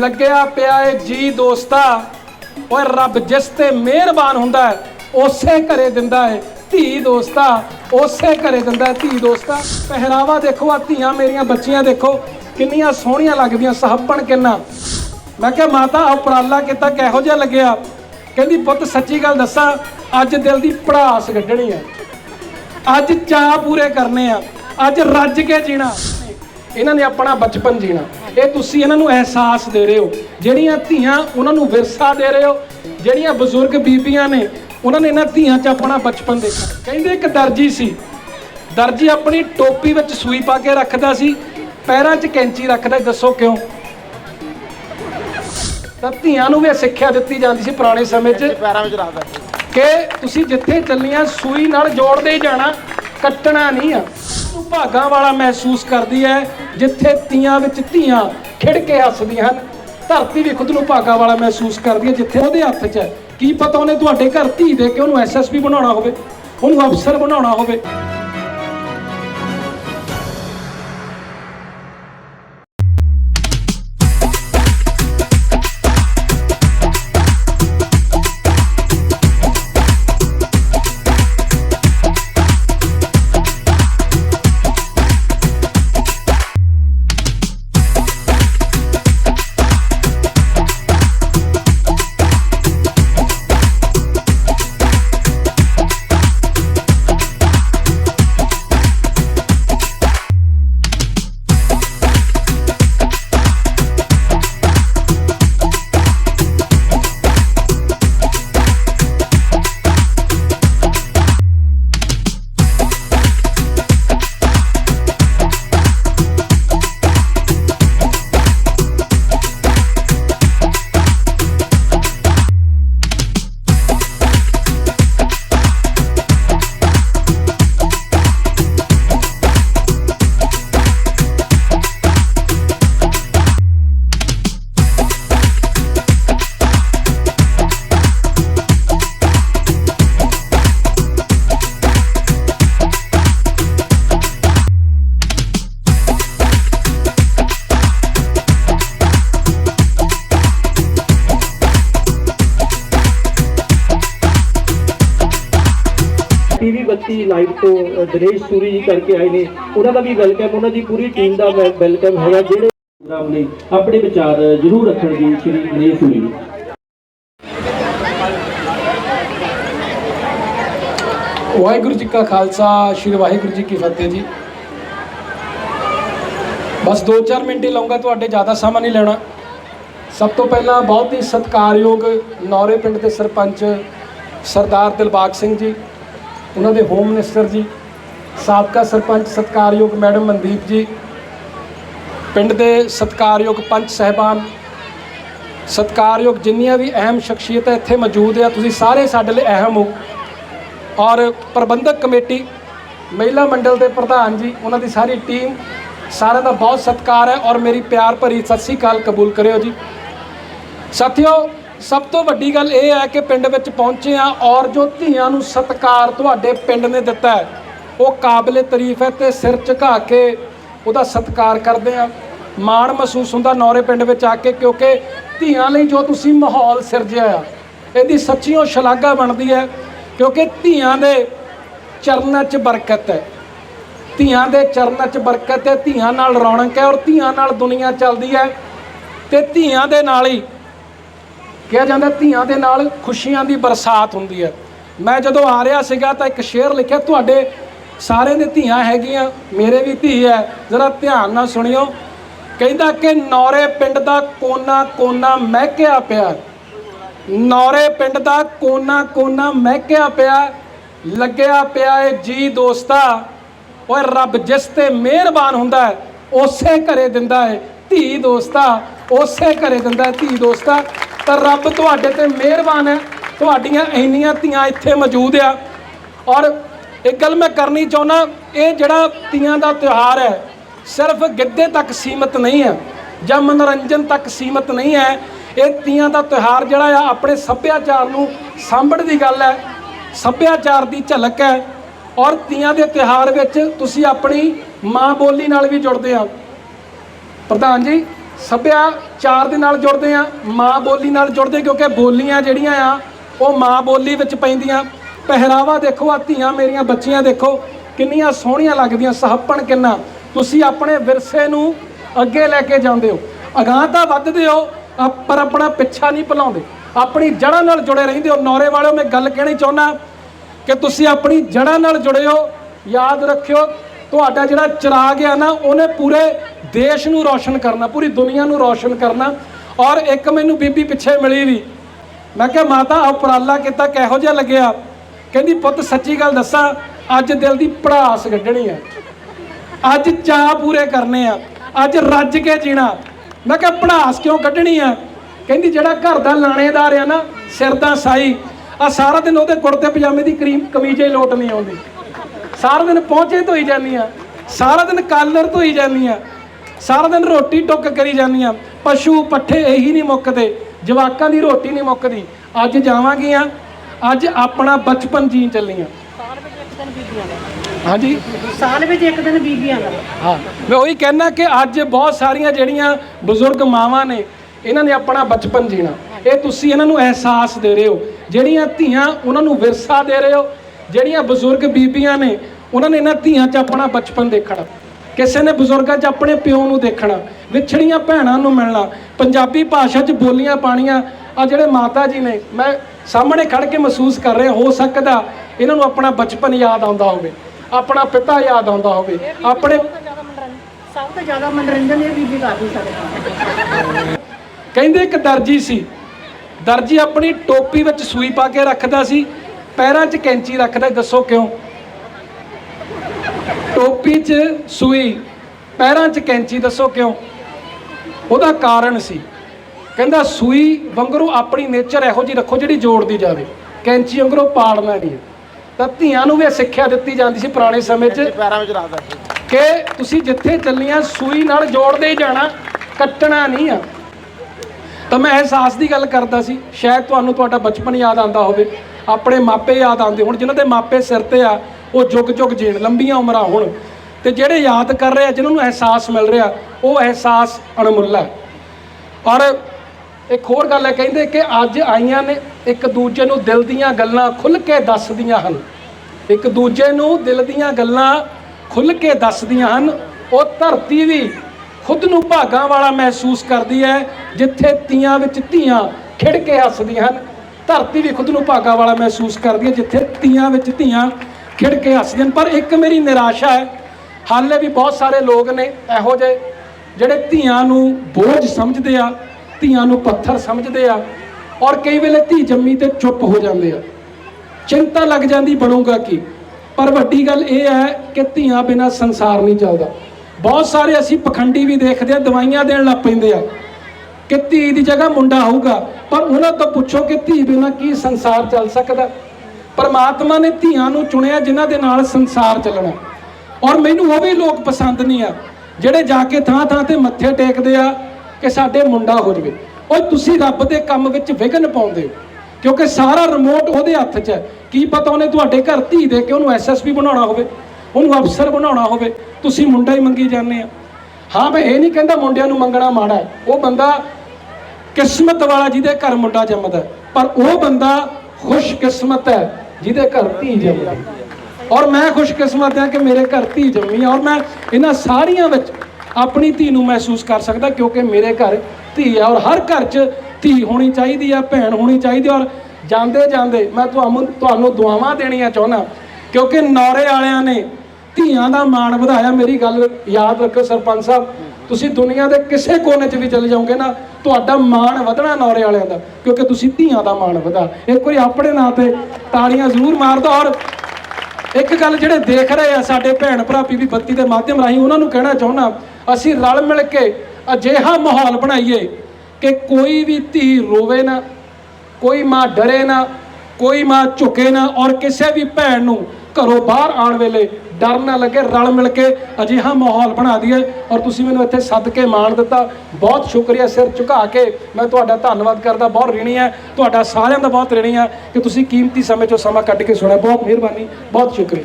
ਲੱਗਿਆ ਪਿਆ ਏ ਜੀ ਦੋਸਤਾ। ਓਏ ਰੱਬ ਜਿਸ ਤੇ ਮਿਹਰਬਾਨ ਹੁੰਦਾ ਹੈ, ਉਸੇ ਘਰੇ ਦਿੰਦਾ ਏ ਧੀ ਦੋਸਤਾ। ਉਸੇ ਘਰੇ ਦਿੰਦਾ ਧੀ ਦੋਸਤਾ। ਪਹਿਰਾਵਾ ਦੇਖੋ ਆ ਧੀਆਂ ਮੇਰੀਆਂ, ਬੱਚੀਆਂ ਦੇਖੋ, ਕਿੰਨੀਆਂ ਸੋਹਣੀਆਂ ਲੱਗਦੀਆਂ, ਸਹੱਪਣ ਕਿੰਨਾ। ਮੈਂ ਕਿਹਾ, ਮਾਤਾ ਆ ਉਪਰਾਲਾ ਕੀਤਾ, ਕਿਹੋ ਜਿਹਾ ਲੱਗਿਆ? ਕਹਿੰਦੀ, ਪੁੱਤ, ਸੱਚੀ ਗੱਲ ਦੱਸਾਂ, ਅੱਜ ਦਿਲ ਦੀ ਪੜਾਸ ਕੱਢਣੀ ਆ। ਅੱਜ ਚਾਹ ਪੂਰੇ ਕਰਨੇ ਆ। ਅੱਜ ਰੱਜ ਕੇ ਜੀਣਾ। ਇਹਨਾਂ ਨੇ ਆਪਣਾ ਬਚਪਨ ਜੀਣਾ। ਇਹ ਤੁਸੀਂ ਇਹਨਾਂ ਨੂੰ ਅਹਿਸਾਸ ਦੇ ਰਹੇ ਹੋ। ਜਿਹੜੀਆਂ ਧੀਆਂ ਉਹਨਾਂ ਨੂੰ ਵਿਰਸਾ ਦੇ ਰਹੇ ਹੋ। ਜਿਹੜੀਆਂ ਬਜ਼ੁਰਗ ਬੀਬੀਆਂ ਨੇ ਉਹਨਾਂ ਨੇ ਇਹਨਾਂ ਧੀਆਂ 'ਚ ਆਪਣਾ ਬਚਪਨ ਦੇਖਿਆ। ਕਹਿੰਦੇ ਇੱਕ ਦਰਜੀ ਸੀ। ਦਰਜੀ ਆਪਣੀ ਟੋਪੀ ਵਿੱਚ ਸੂਈ ਪਾ ਕੇ ਰੱਖਦਾ ਸੀ ਪੈਰਾਂ 'ਚ ਕੈਂਚੀ ਰੱਖਦਾ। ਦੱਸੋ ਕਿਉਂ? ਤਾਂ ਧੀਆਂ ਨੂੰ ਵੀ ਇਹ ਸਿੱਖਿਆ ਦਿੱਤੀ ਜਾਂਦੀ ਸੀ ਪੁਰਾਣੇ ਸਮੇਂ 'ਚ ਪੈਰਾਂ ਵਿੱਚ ਰੱਖਦਾ ਕਿ ਤੁਸੀਂ ਜਿੱਥੇ ਚੱਲੀਆਂ ਸੂਈ ਨਾਲ ਜੋੜਦੇ ਜਾਣਾ ਕੱਟਣਾ ਨਹੀਂ ਆ। ਭਾਗਾਂ ਵਾਲਾ ਮਹਿਸੂਸ ਕਰਦੀ ਹੈ, ਜਿੱਥੇ ਤੀਆਂ ਵਿੱਚ ਧੀਆਂ ਖਿੜ ਕੇ ਹੱਸਦੀਆਂ ਹਨ। ਧਰਤੀ ਵੀ ਖੁਦ ਨੂੰ ਭਾਗਾਂ ਵਾਲਾ ਮਹਿਸੂਸ ਕਰਦੀ ਹੈ, ਜਿੱਥੇ ਉਹਦੇ ਹੱਥ 'ਚ ਹੈ। ਕੀ ਪਤਾ ਉਹਨੇ ਤੁਹਾਡੇ ਘਰ ਧੀ ਦੇ ਕੇ ਉਹਨੂੰ ਐਸਐਸਪੀ ਬਣਾਉਣਾ ਹੋਵੇ, ਉਹਨੂੰ ਅਫਸਰ ਬਣਾਉਣਾ ਹੋਵੇ। ਟੀਵੀ ਲਾਈਵ ਤੋਂ ਅ, ਸੂਰੀ ਜੀ ਕਰਕੇ ਆਏ ਨੇ। ਉਹਨਾਂ ਦਾ ਵੀ ਵੈਲਕਮ ਉਹਨਾਂ ਦੀ ਪੂਰੀ ਟੀਮ ਦਾ ਵੈਲਕਮ ਹੈਗਾ ਜਿਹੜੇ ਪ੍ਰੋਗਰਾਮ ਲਈ ਆਪਣੇ ਵਿਚਾਰ ਜ਼ਰੂਰ ਰੱਖਣਗੇ ਸ਼੍ਰੀ ਦਿਨੇਸ਼ ਸੂਰੀ ਜੀ। ਵਾਹਿਗੁਰੂ ਜੀ ਕਾ ਖਾਲਸਾ ਸ੍ਰੀ ਵਾਹਿਗੁਰੂ ਜੀ ਕੀ ਫਤਿਹ ਜੀ। ਬਸ 2-4 ਮਿੰਟ ਹੀ ਲਾਉਂਗਾ ਤੁਹਾਡੇ ਜ਼ਿਆਦਾ ਸਮਾਂ ਨਹੀਂ ਲੈਣਾ। ਸਭ ਤੋਂ ਪਹਿਲਾਂ ਬਹੁਤ ਹੀ ਸਤਿਕਾਰਯੋਗ ਨੌਰੇ ਪਿੰਡ ਦੇ ਸਰਪੰਚ ਸਰਦਾਰ ਦਿਲਬਾਗ ਸਿੰਘ ਜੀ ਉਹਨਾਂ ਦੇ ਹੋਮ ਮਿਨਿਸਟਰ ਜੀ, ਸਾਬਕਾ ਸਰਪੰਚ ਸਤਿਕਾਰਯੋਗ ਮੈਡਮ ਮਨਦੀਪ ਜੀ, ਪਿੰਡ ਦੇ ਸਤਿਕਾਰਯੋਗ ਪੰਚ ਸਹਿਬਾਨ, ਸਤਿਕਾਰਯੋਗ ਜਿੰਨੀਆਂ ਵੀ ਅਹਿਮ ਸ਼ਖਸੀਅਤਾਂ ਇੱਥੇ ਮੌਜੂਦ ਆ, ਤੁਸੀਂ ਸਾਰੇ ਸਾਡੇ ਲਈ ਅਹਿਮ ਹੋ। ਔਰ ਪ੍ਰਬੰਧਕ ਕਮੇਟੀ, ਮਹਿਲਾ ਮੰਡਲ ਦੇ ਪ੍ਰਧਾਨ ਜੀ, ਉਹਨਾਂ ਦੀ ਸਾਰੀ ਟੀਮ, ਸਾਰਿਆਂ ਦਾ ਬਹੁਤ ਸਤਿਕਾਰ ਹੈ ਔਰ ਮੇਰੀ ਪਿਆਰ ਭਰੀ ਸਤਿ ਸ੍ਰੀ ਅਕਾਲ ਕਬੂਲ ਕਰਿਓ ਜੀ। ਸਾਥੀਓ ਸਭ ਤੋਂ ਵੱਡੀ ਗੱਲ ਇਹ ਹੈ ਕਿ ਪਿੰਡ ਵਿੱਚ ਪਹੁੰਚੇ ਆ ਔਰ ਜੋ ਧੀਆਂ ਨੂੰ ਸਤਿਕਾਰ ਤੁਹਾਡੇ ਪਿੰਡ ਨੇ ਦਿੱਤਾ ਹੈ, ਉਹ ਕਾਬਲੇ ਤਾਰੀਫ ਹੈ ਤੇ ਸਿਰ ਝੁਕਾ ਕੇ ਉਹਦਾ ਸਤਿਕਾਰ ਕਰਦੇ ਆ ਮਾਣ ਮਹਿਸੂਸ ਹੁੰਦਾ ਨੌਰੇ ਪਿੰਡ ਵਿੱਚ ਆ ਕੇ ਕਿਉਂਕਿ ਧੀਆਂ ਲਈ ਜੋ ਤੁਸੀਂ ਮਾਹੌਲ ਸਿਰਜਿਆ ਆ, ਇਹਦੀ ਸੱਚੀਓ ਸ਼ਲਾਘਾ ਬਣਦੀ ਹੈ ਕਿਉਂਕਿ ਧੀਆਂ ਦੇ ਚਰਨਾਂ 'ਚ ਬਰਕਤ ਹੈ। ਧੀਆਂ ਦੇ ਚਰਨਾਂ 'ਚ ਬਰਕਤ ਹੈ, ਧੀਆਂ ਨਾਲ ਰੌਣਕ ਹੈ ਔਰ ਧੀਆਂ ਨਾਲ ਦੁਨੀਆ ਚੱਲਦੀ ਹੈ ਤੇ ਧੀਆਂ ਦੇ ਨਾਲ ਹੀ ਕਿਹਾ ਜਾਂਦਾ ਧੀਆਂ ਦੇ ਨਾਲ ਖੁਸ਼ੀਆਂ ਦੀ ਬਰਸਾਤ ਹੁੰਦੀ ਹੈ। ਮੈਂ ਜਦੋਂ ਆ ਰਿਹਾ ਸੀਗਾ ਤਾਂ ਇੱਕ ਸ਼ੇਰ ਲਿਖਿਆ, ਤੁਹਾਡੇ ਸਾਰੇ ਦੇ ਧੀਆਂ ਹੈਗੀਆਂ, ਮੇਰੇ ਵੀ ਧੀ ਹੈ। ਜ਼ਰਾ ਧਿਆਨ ਨਾਲ ਸੁਣਿਓ। ਕਹਿੰਦਾ ਕਿ ਨੌਰੇ ਪਿੰਡ ਦਾ ਕੋਨਾ ਕੋਨਾ ਮਹਿਕਿਆ ਪਿਆ। ਨੌਰੇ ਪਿੰਡ ਦਾ ਕੋਨਾ ਕੋਨਾ ਮਹਿਕਿਆ ਪਿਆ। ਲੱਗਿਆ ਪਿਆ ਏ ਜੀ ਦੋਸਤਾ। ਓਏ ਰੱਬ ਜਿਸ ਤੇ ਮਿਹਰਬਾਨ ਹੁੰਦਾ ਹੈ, ਉਸੇ ਘਰੇ ਦਿੰਦਾ ਹੈ ਧੀ ਦੋਸਤਾ। ਉਸੇ ਘਰੇ ਦਿੰਦਾ ਧੀ ਦੋਸਤਾ। ਤਾਂ ਰੱਬ ਤੁਹਾਡੇ ਤੇ ਮਿਹਰਬਾਨ ਹੈ। ਤੁਹਾਡੀਆਂ ਇੰਨੀਆਂ ਧੀਆਂ ਇੱਥੇ ਮੌਜੂਦ ਆ। ਔਰ ਇੱਕ ਗੱਲ ਮੈਂ ਕਰਨੀ ਚਾਹੁੰਦਾ, ਇਹ ਜਿਹੜਾ ਧੀਆਂ ਦਾ ਤਿਉਹਾਰ ਹੈ, ਸਿਰਫ ਗਿੱਧੇ ਤੱਕ ਸੀਮਤ ਨਹੀਂ ਹੈ, ਜਾਂ ਮਨੋਰੰਜਨ ਤੱਕ ਸੀਮਤ ਨਹੀਂ ਹੈ। ਇਹ ਤੀਆਂ ਦਾ ਤਿਉਹਾਰ ਜਿਹੜਾ ਆ, ਆਪਣੇ ਸੱਭਿਆਚਾਰ ਨੂੰ ਸਾਂਭਣ ਦੀ ਗੱਲ ਹੈ, ਸੱਭਿਆਚਾਰ ਦੀ ਝਲਕ ਹੈ। ਔਰ ਤੀਆਂ ਦੇ ਤਿਉਹਾਰ ਵਿੱਚ ਤੁਸੀਂ ਆਪਣੀ ਮਾਂ ਬੋਲੀ ਨਾਲ ਵੀ ਜੁੜਦੇ ਆ ਪ੍ਰਧਾਨ ਜੀ ਸੱਭਿਆਚਾਰ ਦੇ ਨਾਲ ਜੁੜਦੇ ਆ, ਮਾਂ ਬੋਲੀ ਨਾਲ ਜੁੜਦੇ ਕਿਉਂਕਿ ਬੋਲੀਆਂ ਜਿਹੜੀਆਂ ਆ, ਉਹ ਮਾਂ ਬੋਲੀ ਵਿੱਚ ਪੈਂਦੀਆਂ। ਪਹਿਰਾਵਾ ਦੇਖੋ ਆ ਧੀਆਂ ਮੇਰੀਆਂ, ਬੱਚੀਆਂ ਦੇਖੋ, ਕਿੰਨੀਆਂ ਸੋਹਣੀਆਂ ਲੱਗਦੀਆਂ, ਸਹੱਪਣ ਕਿੰਨਾ। ਤੁਸੀਂ ਆਪਣੇ ਵਿਰਸੇ ਨੂੰ ਅੱਗੇ ਲੈ ਕੇ ਜਾਂਦੇ ਹੋ। ਅਗਾਂਹ ਤਾਂ ਵੱਧਦੇ ਹੋ ਆ- ਪਰ ਆਪਣਾ ਪਿੱਛਾ ਨਹੀਂ ਭੁਲਾਉਂਦੇ। ਆਪਣੀ ਜੜ੍ਹਾਂ ਨਾਲ ਜੁੜੇ ਰਹਿੰਦੇ ਹੋ। ਨੌਰੇ ਵਾਲਿਓ, ਮੈਂ ਗੱਲ ਕਹਿਣੀ ਚਾਹੁੰਦਾ ਕਿ ਤੁਸੀਂ ਆਪਣੀ ਜੜ੍ਹਾਂ ਨਾਲ ਜੁੜੇ ਹੋ। ਯਾਦ ਰੱਖਿਓ ਤੁਹਾਡਾ ਜਿਹੜਾ ਚਿਰਾਗ ਆ ਨਾ, ਉਹਨੇ ਪੂਰੇ ਦੇਸ਼ ਨੂੰ ਰੌਸ਼ਨ ਕਰਨਾ, ਪੂਰੀ ਦੁਨੀਆ ਨੂੰ ਰੌਸ਼ਨ ਕਰਨਾ। ਔਰ ਇੱਕ ਮੈਨੂੰ ਬੀਬੀ ਪਿੱਛੇ ਮਿਲੀ ਵੀ। ਮੈਂ ਕਿਹਾ, ਮਾਤਾ ਉਪਰਾਲਾ ਕੀਤਾ, ਕਿਹੋ ਜਿਹਾ ਲੱਗਿਆ? ਕਹਿੰਦੀ, ਪੁੱਤ, ਸੱਚੀ ਗੱਲ ਦੱਸਾਂ, ਅੱਜ ਦਿਲ ਦੀ ਪੜਾਸ ਕੱਢਣੀ ਆ। ਅੱਜ ਚਾਹ ਪੂਰੇ ਕਰਨੇ ਆ। ਅੱਜ ਰੱਜ ਕੇ ਜੀਣਾ। ਮੈਂ ਕਿਹਾ, ਪੜਾਸ ਕਿਉਂ ਕੱਢਣੀ ਆ? ਕਹਿੰਦੀ, ਜਿਹੜਾ ਘਰ ਦਾ ਲਾਣੇਦਾਰ ਆ ਨਾ, ਸਿਰ ਦਾ ਸਾਈ ਆ ਸਾਰਾ ਦਿਨ ਉਹਦੇ ਕੁੜਤੇ ਪਜਾਮੇ ਦੀ ਕਰੀਮ, ਕਮੀਜ਼ ਹੀ ਲੋਟ ਨਹੀਂ ਆਉਂਦੀ। ਸਾਰਾ ਦਿਨ ਪਹੁੰਚੇ ਧੋਈ ਜਾਂਦੀ ਆ ਸਾਰਾ ਦਿਨ ਕਾਲਰ ਧੋਈ ਜਾਂਦੀ ਆ ਸਾਰਾ ਦਿਨ ਰੋਟੀ ਟੁੱਕ ਕਰੀ ਜਾਂਦੀ ਆ। ਪਸ਼ੂ ਪੱਠੇ ਇਹੀ ਨਹੀਂ ਮੁੱਕਦੇ ਜਵਾਕਾਂ ਦੀ ਰੋਟੀ ਨਹੀਂ ਮੁੱਕਦੀ। ਅੱਜ ਜਾਵਾਂਗੀਆਂ ਅੱਜ ਆਪਣਾ ਬਚਪਨ ਜੀਣ ਚੱਲੀਆਂ। ਹਾਂਜੀ? ਸਾਲ ਵਿੱਚ ਇੱਕ ਦਿਨ ਬੀਬੀਆਂ ਦਾ। ਹਾਂ ਮੈਂ ਉਹੀ ਕਹਿਣਾ ਕਿ ਅੱਜ ਬਹੁਤ ਸਾਰੀਆਂ ਜਿਹੜੀਆਂ ਬਜ਼ੁਰਗ ਮਾਵਾਂ ਨੇ ਇਹਨਾਂ ਨੇ ਆਪਣਾ ਬਚਪਨ ਜੀਣਾ। ਇਹ ਤੁਸੀਂ ਇਹਨਾਂ ਨੂੰ ਅਹਿਸਾਸ ਦੇ ਰਹੇ ਹੋ। ਜਿਹੜੀਆਂ ਧੀਆਂ ਉਹਨਾਂ ਨੂੰ ਵਿਰਸਾ ਦੇ ਰਹੇ ਹੋ। ਜਿਹੜੀਆਂ ਬਜ਼ੁਰਗ ਬੀਬੀਆਂ ਨੇ ਉਹਨਾਂ ਨੇ ਇਹਨਾਂ ਧੀਆਂ 'ਚ ਆਪਣਾ ਬਚਪਨ ਦੇਖਣਾ। ਕਿਸੇ ਨੇ ਬਜ਼ੁਰਗਾਂ 'ਚ ਆਪਣੇ ਪਿਓ ਨੂੰ ਦੇਖਣਾ ਵਿਛੜੀਆਂ ਭੈਣਾਂ ਨੂੰ ਮਿਲਣਾ। ਪੰਜਾਬੀ ਭਾਸ਼ਾ 'ਚ ਬੋਲੀਆਂ ਪਾਣੀਆਂ ਆ ਜਿਹੜੇ ਮਾਤਾ ਜੀ ਨੇ ਮੈਂ ਸਾਹਮਣੇ ਖੜ ਕੇ ਮਹਿਸੂਸ ਕਰ ਰਿਹਾ ਹੋ ਸਕਦਾ ਇਹਨਾਂ ਨੂੰ ਆਪਣਾ ਬਚਪਨ ਯਾਦ ਆਉਂਦਾ ਹੋਵੇ ਆਪਣਾ ਪਿਤਾ ਯਾਦ ਆਉਂਦਾ ਹੋਵੇ ਆਪਣੇ ਜ਼ਿਆਦਾ ਮਨੋਰੰਜਨ ਸਭ ਤੋਂ ਜ਼ਿਆਦਾ ਮਨੋਰੰਜਨ ਇਹ ਬੀਬੀ ਕਰਦੀ ਸਾਡੇ ਨਾਲ। ਕਹਿੰਦੇ ਇੱਕ ਦਰਜੀ ਸੀ ਦਰਜੀ ਆਪਣੀ ਟੋਪੀ ਵਿੱਚ ਸੂਈ ਪਾ ਕੇ ਰੱਖਦਾ ਸੀ ਪੈਰਾਂ 'ਚ ਕੈਂਚੀ ਰੱਖਦਾ। ਦੱਸੋ ਕਿਉਂ? ਟੋਪੀ 'ਚ ਸੂਈ ਪੈਰਾਂ 'ਚ ਕੈਂਚੀ ਦੱਸੋ ਕਿਉਂ? ਉਹਦਾ ਕਾਰਨ ਸੀ। ਕਹਿੰਦਾ ਸੂਈ ਵਾਂਗਰੂ ਆਪਣੀ ਨੇਚਰ ਇਹੋ ਜੀ ਰੱਖੋ ਜਿਹੜੀ ਜੋੜਦੀ ਜਾਵੇ। ਕੈਂਚੀ ਵਾਂਗਰੂ ਪਾੜਨਾ ਨਹੀਂ ਹੈ। ਤਾਂ ਧੀਆਂ ਨੂੰ ਵੀ ਇਹ ਸਿੱਖਿਆ ਦਿੱਤੀ ਜਾਂਦੀ ਸੀ ਪੁਰਾਣੇ ਸਮੇਂ 'ਚ ਪੈਰਾਂ ਵਿੱਚ ਰੱਖਦਾ ਕਿ ਤੁਸੀਂ ਜਿੱਥੇ ਚੱਲੀਆਂ ਸੂਈ ਨਾਲ ਜੋੜਦੇ ਜਾਣਾ ਕੱਟਣਾ ਨਹੀਂ ਆ। ਤਾਂ ਮੈਂ ਅਹਿਸਾਸ ਦੀ ਗੱਲ ਕਰਦਾ ਸੀ ਸ਼ਾਇਦ ਤੁਹਾਨੂੰ ਤੁਹਾਡਾ ਬਚਪਨ ਯਾਦ ਆਉਂਦਾ ਹੋਵੇ। ਆਪਣੇ ਮਾਪੇ ਯਾਦ ਆਉਂਦੇ ਹੁਣ, ਜਿਨ੍ਹਾਂ ਦੇ ਮਾਪੇ ਸਿਰ ਤੇ ਆ, ਉਹ ਜੁਗ ਜੁਗ ਜੀਣ, ਲੰਬੀਆਂ ਉਮਰਾਂ ਹੋਣ। ਤੇ ਜਿਹੜੇ ਯਾਦ ਕਰ ਰਹੇ ਆ, ਜਿਨ੍ਹਾਂ ਨੂੰ ਅਹਿਸਾਸ ਮਿਲ ਰਿਹਾ, ਉਹ ਅਹਿਸਾਸ ਅਣਮੁੱਲਾ ਹੈ। ਔਰ ਇੱਕ ਹੋਰ ਗੱਲ ਹੈ ਕਹਿੰਦੇ ਕਿ ਅੱਜ ਆਈਆਂ ਨੇ, ਇੱਕ ਦੂਜੇ ਨੂੰ ਦਿਲ ਦੀਆਂ ਗੱਲਾਂ ਖੁੱਲ੍ਹ ਕੇ ਦੱਸਦੀਆਂ ਹਨ। ਇੱਕ ਦੂਜੇ ਨੂੰ ਦਿਲ ਦੀਆਂ ਗੱਲਾਂ ਖੁੱਲ੍ਹ ਕੇ ਦੱਸਦੀਆਂ ਹਨ। ਉਹ ਧਰਤੀ ਵੀ ਖੁਦ ਨੂੰ ਭਾਗਾਂ ਵਾਲਾ ਮਹਿਸੂਸ ਕਰਦੀ ਹੈ, ਜਿੱਥੇ ਤੀਆਂ ਵਿੱਚ ਧੀਆਂ ਖਿੜ ਕੇ ਹੱਸਦੀਆਂ ਹਨ। ਧਰਤੀ ਵੀ ਖੁਦ ਨੂੰ ਭਾਗਾਂ ਵਾਲਾ ਮਹਿਸੂਸ ਕਰਦੀ ਹੈ, ਜਿੱਥੇ ਧੀਆਂ ਵਿੱਚ ਧੀਆਂ ਖਿੜ ਕੇ ਹੱਸਦੇ ਹਨ ਪਰ ਇੱਕ ਮੇਰੀ ਨਿਰਾਸ਼ਾ ਹੈ, ਹਾਲੇ ਵੀ ਬਹੁਤ ਸਾਰੇ ਲੋਕ ਨੇ ਇਹੋ ਜਿਹੇ, ਜਿਹੜੇ ਧੀਆਂ ਨੂੰ ਬੋਝ ਸਮਝਦੇ ਆ, ਧੀਆਂ ਨੂੰ ਪੱਥਰ ਸਮਝਦੇ ਆ ਔਰ ਕਈ ਵੇਲੇ ਧੀ ਜੰਮੀ ਤੇ ਚੁੱਪ ਹੋ ਜਾਂਦੇ ਆ। ਚਿੰਤਾ ਲੱਗ ਜਾਂਦੀ ਬਣੂਗਾ ਕੀ? ਪਰ ਵੱਡੀ ਗੱਲ ਇਹ ਹੈ ਕਿ ਧੀਆਂ ਬਿਨਾਂ ਸੰਸਾਰ ਨਹੀਂ ਚੱਲਦਾ। ਬਹੁਤ ਸਾਰੇ ਅਸੀਂ ਪਖੰਡੀ ਵੀ ਦੇਖਦੇ ਆ, ਦਵਾਈਆਂ ਦੇਣ ਲੱਗ ਪੈਂਦੇ ਆ। ਕਿ ਧੀ ਦੀ ਜਗ੍ਹਾ ਮੁੰਡਾ ਹੋਊਗਾ। ਪਰ ਉਹਨਾਂ ਤੋਂ ਪੁੱਛੋ ਕਿ ਧੀ ਬਿਨਾਂ ਕੀ ਸੰਸਾਰ ਚੱਲ ਸਕਦਾ ਪਰਮਾਤਮਾ ਨੇ ਧੀਆਂ ਨੂੰ ਚੁਣਿਆ ਜਿਨ੍ਹਾਂ ਦੇ ਨਾਲ ਸੰਸਾਰ ਚੱਲਣਾ ਔਰ ਮੈਨੂੰ ਉਹ ਵੀ ਲੋਕ ਪਸੰਦ ਨਹੀਂ ਆ, ਜਿਹੜੇ ਜਾ ਕੇ ਥਾਂ ਥਾਂ ਤੇ ਮੱਥੇ ਟੇਕਦੇ ਆ ਕਿ ਸਾਡੇ ਮੁੰਡਾ ਹੋ ਜਵੇ। ਓਏ, ਤੁਸੀਂ ਰੱਬ ਦੇ ਕੰਮ ਵਿੱਚ ਵਿਘਨ ਪਾਉਂਦੇ ਹੋ, ਕਿਉਂਕਿ ਸਾਰਾ ਰਿਮੋਟ ਉਹਦੇ ਹੱਥ 'ਚ ਹੈ। ਕੀ ਪਤਾ ਉਹਨੇ ਤੁਹਾਡੇ ਘਰ ਧੀ ਦੇ ਕੇ ਉਹਨੂੰ ਐਸਐਸਪੀ ਬਣਾਉਣਾ ਹੋਵੇ, ਉਹਨੂੰ ਅਫਸਰ ਬਣਾਉਣਾ ਹੋਵੇ, ਤੁਸੀਂ ਮੁੰਡਾ ਹੀ ਮੰਗੀ ਜਾਂਦੇ ਆ। ਹਾਂ, ਮੈਂ ਇਹ ਨਹੀਂ ਕਹਿੰਦਾ ਮੁੰਡਿਆਂ ਨੂੰ ਮੰਗਣਾ ਮਾੜਾ ਉਹ ਬੰਦਾ ਕਿਸਮਤ ਵਾਲਾ ਜਿਹਦੇ ਘਰ ਮੁੰਡਾ ਜੰਮਦਾ ਪਰ ਉਹ ਬੰਦਾ ਖੁਸ਼ਕਿਸਮਤ ਹੈ, ਜਿਹਦੇ ਘਰ ਧੀ ਜੰਮਦੀ ਔਰ ਮੈਂ ਖੁਸ਼ਕਿਸਮਤ ਹਾਂ ਕਿ ਮੇਰੇ ਘਰ ਧੀ ਜੰਮੀ ਔਰ ਮੈਂ ਇਹਨਾਂ ਸਾਰੀਆਂ ਵਿੱਚ ਆਪਣੀ ਧੀ ਨੂੰ ਮਹਿਸੂਸ ਕਰ ਸਕਦਾ ਕਿਉਂਕਿ ਮੇਰੇ ਘਰ ਧੀ ਹੈ ਔਰ ਹਰ ਘਰ 'ਚ ਧੀ ਹੋਣੀ ਚਾਹੀਦੀ ਹੈ, ਭੈਣ ਹੋਣੀ ਚਾਹੀਦੀ ਹੈ ਔਰ ਜਾਂਦੇ ਜਾਂਦੇ ਮੈਂ ਤੁਹਾਨੂੰ ਤੁਹਾਨੂੰ ਦੁਆਵਾਂ ਦੇਣੀਆਂ ਚਾਹੁੰਦਾ ਕਿਉਂਕਿ ਨੌਰੇ ਵਾਲਿਆਂ ਨੇ ਧੀਆਂ ਦਾ ਮਾਣ ਵਧਾਇਆ। ਮੇਰੀ ਗੱਲ ਯਾਦ ਰੱਖੋ ਸਰਪੰਚ ਸਾਹਿਬ ਤੁਸੀਂ ਦੁਨੀਆ ਦੇ ਕਿਸੇ ਕੋਨੇ 'ਚ ਵੀ ਚਲੇ ਜਾਓਗੇ ਨਾ, ਤੁਹਾਡਾ ਮਾਣ ਵਧਣਾ ਨੌਰੇ ਵਾਲਿਆਂ ਦਾ, ਕਿਉਂਕਿ ਤੁਸੀਂ ਧੀਆਂ ਦਾ ਮਾਣ ਵਧਾ। ਇੱਕ ਵਾਰੀ ਆਪਣੇ ਨਾਂ ਤੇ ਤਾੜੀਆਂ ਜ਼ਰੂਰ ਮਾਰ ਦਿਓ ਔਰ ਇੱਕ ਗੱਲ ਜਿਹੜੇ ਦੇਖ ਰਹੇ ਆ ਸਾਡੇ ਭੈਣ ਭਰਾ ਪੀਵੀ ਬੱਤੀ ਦੇ ਮਾਧਿਅਮ ਰਾਹੀਂ, ਉਹਨਾਂ ਨੂੰ ਕਹਿਣਾ ਚਾਹੁੰਦਾ, ਅਸੀਂ ਰਲ ਮਿਲ ਕੇ ਅਜਿਹਾ ਮਾਹੌਲ ਬਣਾਈਏ ਕਿ ਕੋਈ ਵੀ ਧੀ ਰੋਵੇ ਨਾ, ਕੋਈ ਮਾਂ ਡਰੇ ਨਾ, ਕੋਈ ਮਾਂ ਝੁਕੇ ਨਾ, ਔਰ ਕਿਸੇ ਵੀ ਭੈਣ ਨੂੰ ਘਰੋਂ ਬਾਹਰ ਆਉਣ ਵੇਲੇ ਡਰ ਨਾ ਲੱਗੇ, ਰਲ ਮਿਲ ਕੇ ਅਜਿਹਾ ਮਾਹੌਲ ਬਣਾ ਦਈਏ। ਔਰ ਤੁਸੀਂ ਮੈਨੂੰ ਇੱਥੇ ਸੱਦ ਕੇ ਮਾਣ ਦਿੱਤਾ। ਬਹੁਤ ਸ਼ੁਕਰੀਆ ਸਿਰ ਝੁਕਾ ਕੇ। ਮੈਂ ਤੁਹਾਡਾ ਧੰਨਵਾਦ ਕਰਦਾ। ਬਹੁਤ ਰਿਣੀ ਹੈ। ਤੁਹਾਡਾ ਸਾਰਿਆਂ ਦਾ ਬਹੁਤ ਰਿਣੀ ਹੈ ਕਿ ਤੁਸੀਂ ਕੀਮਤੀ ਸਮੇਂ ਚੋਂ ਸਮਾਂ ਕੱਢ ਕੇ ਸੁਣਿਆ। ਬਹੁਤ ਮਿਹਰਬਾਨੀ। ਬਹੁਤ ਸ਼ੁਕਰੀਆ।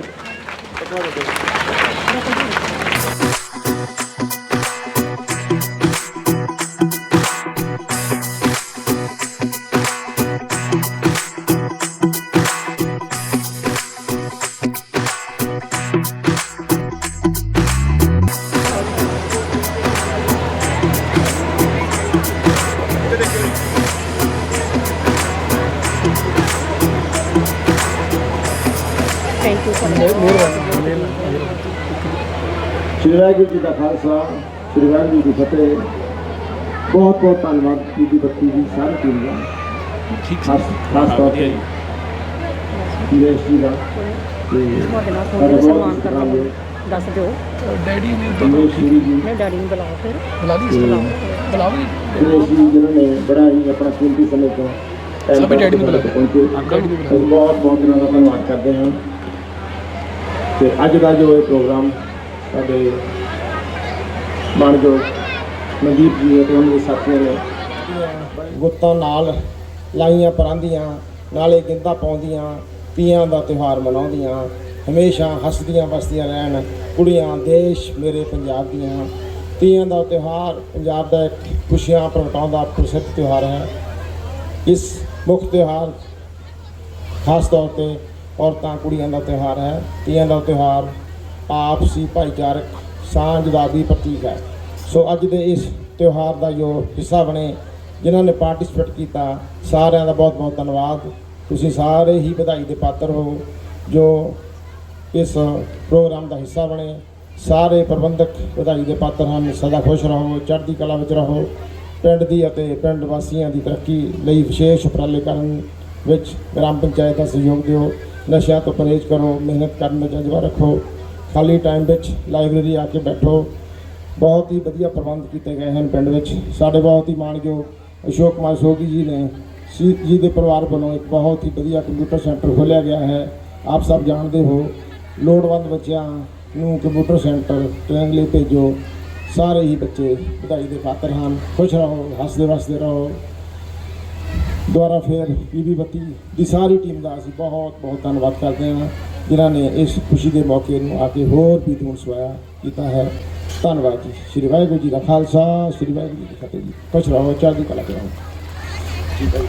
ਸ਼੍ਰੀ ਵਾਹਿਗੁਰੂ ਜੀ ਦਾ ਖਾਲਸਾ ਸ਼੍ਰੀ ਵਾਹਿਗੁਰੂ ਜੀ ਦੀ ਫਤਿਹ ਬਹੁਤ ਬਹੁਤ ਧੰਨਵਾਦ ਜੀ ਦੀ ਬੱਤੀ ਦੀ ਸਾਰੀ ਟੀਮ ਦਾ ਖਾਸ ਖਾਸ ਤੌਰ ਤੇ ਦਿਨੇਸ਼ ਜੀ ਦਾ ਤੇ ਤੁਹਾਡੇ ਨਾਲ ਸਾਡੇ ਥੋੜਾ ਬਹੁਤ ਸਨਮਾਨ ਕਰਨਾ ਸਤਿਕਾਰਯੋਗ ਦੱਸ ਦਿਓ ਡੈਡੀ ਨੇ ਦਿਨੇਸ਼ ਜੀ ਜੀ ਮੈਂ ਡੈਡੀ ਨੂੰ ਬੁਲਾਓ ਫਿਰ ਬੁਲਾ ਦੀ ਬੁਲਾਓ ਦਿਨੇਸ਼ ਜੀ ਜਿਨ੍ਹਾਂ ਨੇ ਬੜਾ ਹੀ ਆਪਣਾ ਕੀਮਤੀ ਸਮੇਂ ਤੋਂ time ਸਭੀ ਡੈਡੀ ਨੂੰ ਕੱਢ ਕੇ ਪਹੁੰਚੇ ਡੈਡੀ ਨੂੰ ਬੁਲਾਓ। ਅਸੀਂ ਬਹੁਤ ਬਹੁਤ ਇਹਨਾਂ ਦਾ ਧੰਨਵਾਦ ਕਰਦੇ ਹਾਂ ਤੇ ਅੱਜ ਦਾ ਜੋ ਇਹ ਪ੍ਰੋਗਰਾਮ ਸਾਡੇ ਮਾਨਯੋਗ ਮਨਦੀਪ ਜੀ ਅਤੇ ਉਹਨਾਂ ਦੇ ਸਾਥੀਆਂ ਨੇ ਗੁੱਤਾਂ ਨਾਲ ਲਾਈਆਂ ਪਰਾਂਦੀਆਂ, ਨਾਲੇ ਗਿੰਦਾ ਪਾਉਂਦੀਆਂ, ਤੀਆਂ ਦਾ ਤਿਉਹਾਰ ਮਨਾਉਂਦੀਆਂ, ਹਮੇਸ਼ਾ ਹੱਸਦੀਆਂ ਵਸਦੀਆਂ ਰਹਿਣ ਕੁੜੀਆਂ, ਦੇਸ਼ ਮੇਰੇ ਪੰਜਾਬ ਦੀਆਂ। ਤੀਆਂ ਦਾ ਤਿਉਹਾਰ ਪੰਜਾਬ ਦਾ ਇੱਕ ਖੁਸ਼ੀਆਂ ਪ੍ਰਗਟਾਉਂਦਾ ਪ੍ਰਸਿੱਧ ਤਿਉਹਾਰ ਹੈ। ਇਸ ਮੁੱਖ ਤਿਉਹਾਰ ਖਾਸ ਤੌਰ ਤੇ ਔਰਤਾਂ ਕੁੜੀਆਂ ਦਾ ਤਿਉਹਾਰ ਹੈ। ਤੀਆਂ ਦਾ ਤਿਉਹਾਰ ਆਪਸੀ ਭਾਈਚਾਰਕ, ਸਾਂਝ ਦਾ ਵੀ ਪ੍ਰਤੀਕ ਹੈ। ਸੋ ਅੱਜ ਦੇ ਇਸ ਤਿਉਹਾਰ ਦਾ ਜੋ ਹਿੱਸਾ ਬਣੇ, ਜਿਨ੍ਹਾਂ ਨੇ ਪਾਰਟਿਸਿਪੇਟ ਕੀਤਾ, ਸਾਰਿਆਂ ਦਾ ਬਹੁਤ ਬਹੁਤ ਧੰਨਵਾਦ। ਤੁਸੀਂ ਸਾਰੇ ਹੀ ਵਧਾਈ ਦੇ ਪਾਤਰ ਹੋ, ਜੋ ਇਸ ਪ੍ਰੋਗਰਾਮ ਦਾ ਹਿੱਸਾ ਬਣੇ। ਸਾਰੇ ਪ੍ਰਬੰਧਕ ਵਧਾਈ ਦੇ ਪਾਤਰ ਹਨ। ਸਦਾ ਖੁਸ਼ ਰਹੋ, ਚੜ੍ਹਦੀ ਕਲਾ ਵਿੱਚ ਰਹੋ। ਪਿੰਡ ਦੀ ਅਤੇ ਪਿੰਡ ਵਾਸੀਆਂ ਦੀ ਤਰੱਕੀ ਲਈ ਵਿਸ਼ੇਸ਼ ਉਪਰਾਲੇ ਕਰਨ ਵਿੱਚ ਗ੍ਰਾਮ ਪੰਚਾਇਤ ਦਾ ਸਹਿਯੋਗ ਦਿਓ। ਨਸ਼ਿਆਂ ਤੋਂ ਪਰਹੇਜ਼ ਕਰੋ, ਮਿਹਨਤ ਕਰਨ ਦਾ ਜਜ਼ਬਾ ਰੱਖੋ, ਖਾਲੀ ਟਾਈਮ ਵਿੱਚ ਲਾਇਬ੍ਰੇਰੀ ਆ ਕੇ ਬੈਠੋ। ਬਹੁਤ ਹੀ ਵਧੀਆ ਪ੍ਰਬੰਧ ਕੀਤੇ ਗਏ ਹਨ ਪਿੰਡ ਵਿੱਚ। ਸਾਡੇ ਬਹੁਤ ਹੀ ਮਾਣਯੋਗ ਅਸ਼ੋਕ ਕੁਮਾਰ ਸੋਗੀ ਜੀ ਨੇ ਸੀਤ ਜੀ ਦੇ ਪਰਿਵਾਰ ਵੱਲੋਂ ਇੱਕ ਬਹੁਤ ਹੀ ਵਧੀਆ ਕੰਪਿਊਟਰ ਸੈਂਟਰ ਖੋਲ੍ਹਿਆ ਗਿਆ ਹੈ। ਆਪ ਸਭ ਜਾਣਦੇ ਹੋ, ਲੋੜਵੰਦ ਬੱਚਿਆਂ ਨੂੰ ਕੰਪਿਊਟਰ ਸੈਂਟਰ ਟ੍ਰੇਨਿੰਗ ਲਈ ਭੇਜੋ। ਸਾਰੇ ਹੀ ਬੱਚੇ ਵਧਾਈ ਦੇ ਪਾਤਰ ਹਨ। ਖੁਸ਼ ਰਹੋ, ਹੱਸਦੇ ਵਸਦੇ ਰਹੋ। ਦੁਆਰਾ ਫਿਰ ਬੀਬੀ ਬੱਤੀ ਦੀ ਸਾਰੀ ਟੀਮ ਦਾ ਅਸੀਂ ਬਹੁਤ ਬਹੁਤ ਧੰਨਵਾਦ ਕਰਦੇ ਹਾਂ, ਜਿਨ੍ਹਾਂ ਨੇ ਇਸ ਖੁਸ਼ੀ ਦੇ ਮੌਕੇ ਨੂੰ ਆ ਕੇ ਹੋਰ ਵੀ ਧੂਣ ਸਵਾਇਆ, ਕੀਤਾ ਹੈ। ਧੰਨਵਾਦ ਜੀ। ਸ਼੍ਰੀ ਵਾਹਿਗੁਰੂ ਜੀ ਦਾ ਖਾਲਸਾ, ਸ਼੍ਰੀ ਵਾਹਿਗੁਰੂ ਜੀ ਕੀ ਫਤਿਹ ਜੀ। ਖੁਸ਼ ਰਹੋ, ਚੜ੍ਹਦੀ ਕਲਾ ਕਰੋ ਠੀਕ ਹੈ